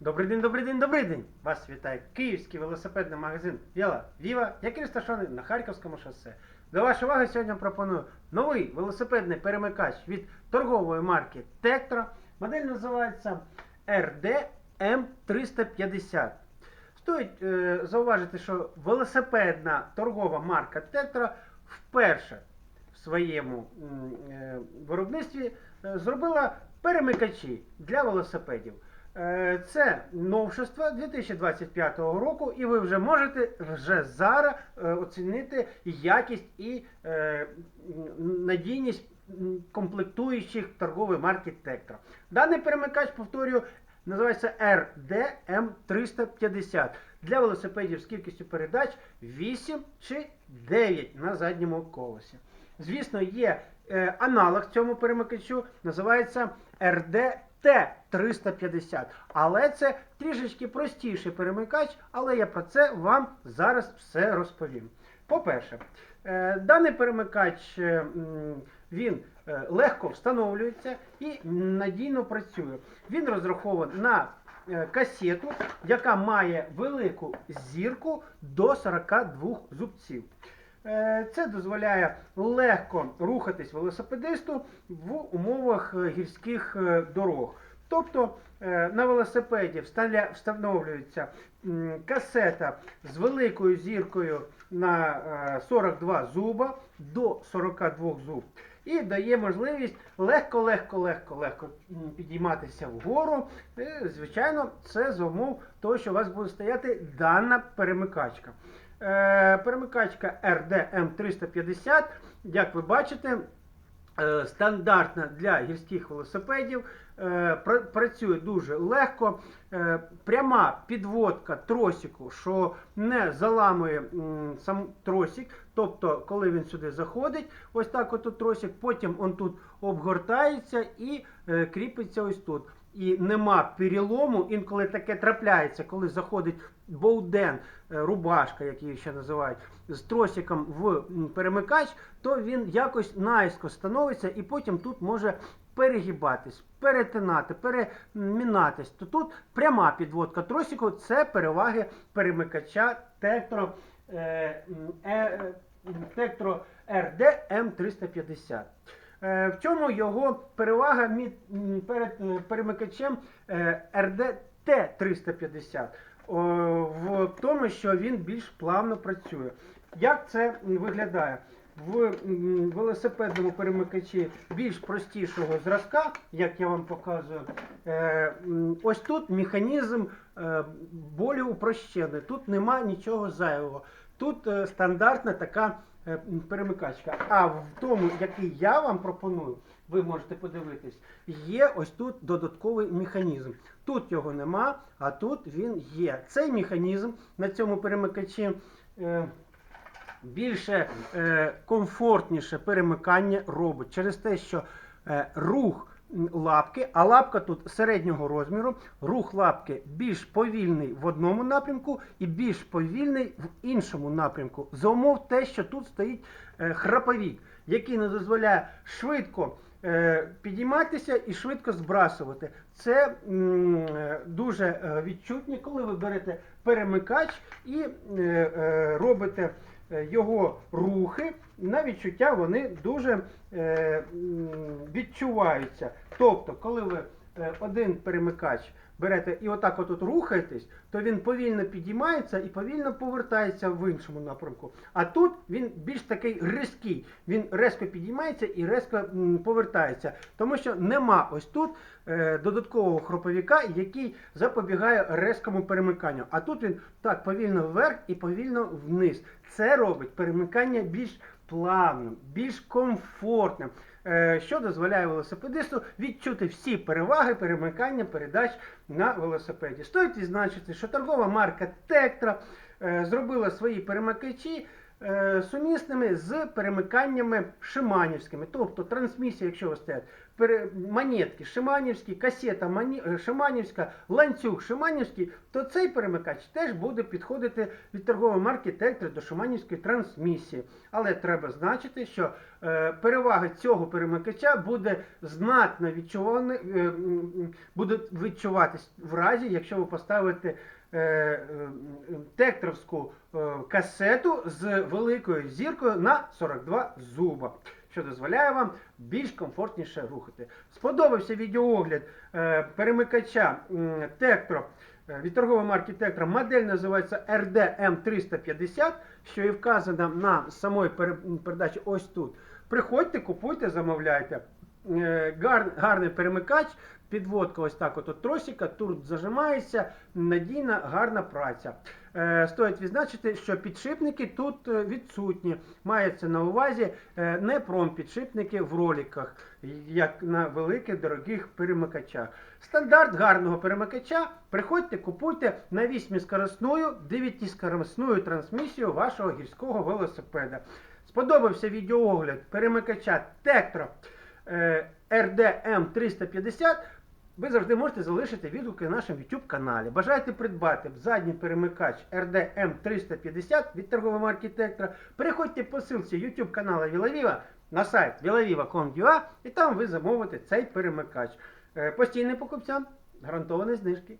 Добрий день, добрий день, добрий день! Вас вітає київський велосипедний магазин Віла Віва, який розташований на Харківському шосе. До вашої уваги сьогодні пропоную новий велосипедний перемикач від торгової марки Tektro. Модель називається RDM350. Стоїть е, зауважити, що велосипедна торгова марка Tektro вперше в своєму е, виробництві е, зробила перемикачі для велосипедів. Е, Це новшество 2025 року, і ви вже можете вже зараз е, оцінити якість і е, надійність комплектуючих торгової марки Tektro. Даний перемикач, повторюю, називається RDM350 для велосипедів з кількістю передач 8 чи 9 на задньому колесі. Звісно, є аналог цьому перемикачу, називається RDT350. Але це трішечки простіший перемикач, але я про це вам зараз все розповім. По-перше, е, даний перемикач е, він е, легко встановлюється і надійно працює. Він розрахований на касету, яка має велику зірку до 42 зубців. Е, Це дозволяє легко рухатись велосипедисту в умовах е, гірських е, дорог. Тобто на велосипеді встановлюється касета з великою зіркою на е, 42 зуба до 42 зуб. І дає можливість легко, легко, легко, легко підійматися вгору. Звичайно, це за умов того, що у вас буде стояти дана перемикачка. Е, перемикачка RDM350, як ви бачите, е, стандартна для гірських велосипедів. е, Працює дуже легко. Пряма підводка тросику, що не заламує сам тросик. Тобто, коли він сюди заходить, ось так от тросик, потім он тут обгортається і кріпиться ось тут і нема перелому. Інколи таке трапляється, коли заходить боуден, е, рубашка, як її ще називають, з тросиком в перемикач, то він якось наїзко становиться, і потім тут може перегибатись, перетинати, перемінатись. То тут пряма підводка тросику це переваги перемикача тектро. Е, е, тектро РД М350. В чому його перевага перед е, перемикачем е, RD-T350? В тому, що він більш плавно працює. Як це виглядає? В велосипедному перемикачі більш простішого зразка, як я вам показую, е, ось тут механізм е, болі упрощений. Тут нема нічого зайвого. Тут е, стандартна така е, перемикачка. А в тому, який я вам пропоную, ви можете подивитись, є ось тут додатковий механізм. Тут його нема, а тут він є. Цей механізм на цьому перемикачі. Е, більше е, комфортніше перемикання робить через те, що е, рух лапки, а лапка тут середнього розміру, рух лапки більш повільний в одному напрямку і більш повільний в іншому напрямку. За умов те, що тут стоїть е, храповік, який не дозволяє швидко е, підійматися і швидко збрасувати. Це е, дуже відчутні, коли ви берете перемикач і робите його рухи, на відчуття вони дуже відчуваються. Тобто, коли ви е, один перемикач берете і отак от рухаєтесь, то він повільно підіймається і повільно повертається в іншому напрямку. А тут він більш такий різкий. Він резко підіймається і резко повертається. Тому що нема ось тут е, додаткового хроповіка, який запобігає резкому перемиканню. А тут він так повільно вверх і повільно вниз. Це робить перемикання більш плавним, більш комфортним, що дозволяє велосипедисту відчути всі переваги перемикання передач на велосипеді. Стоїть відзначити, що торгова марка Tektro е, зробила свої перемикачі е, сумісними з перемиканнями шиманівськими. Тобто трансмісія, якщо ви стоять монетки Шиманівські, касета Мані- е, Шиманівська, ланцюг Шиманівський, то цей перемикач теж буде підходити від торгової марки Тектор до Шиманівської трансмісії. Але треба значити, що е, перевага цього перемикача буде знатно відчуване, е, буде відчуватись в разі, якщо ви поставите текторську е, касету з великою зіркою на 42 зуба, що дозволяє вам більш комфортніше рухати. Сподобався відеоогляд е, перемикача Tektro е, від торгової марки Tektro. Модель називається RDM350, що і вказана на самої передачі ось тут. Приходьте, купуйте, замовляйте. Е, гарний перемикач, підводка ось так от, от тросика, тут зажимається, надійна, гарна праця. Е, стоїть відзначити, що підшипники тут е, відсутні. Мається на увазі е, не промпідшипники в роликах, як на великих дорогих перемикачах. Стандарт гарного перемикача. Приходьте, купуйте на 8-скоростную, 9-скоростную трансмісію вашого гірського велосипеда. Сподобався відеоогляд перемикача Tektro е, RDM350. Ви завжди можете залишити відгуки на нашому YouTube каналі. Бажаєте придбати задній перемикач RDM350 від торгового архітектора. Переходьте по ссылці YouTube каналу Вілавіва на сайт vilaviva.com.ua і там ви замовите цей перемикач. Е, Постійним покупцям гарантовані знижки.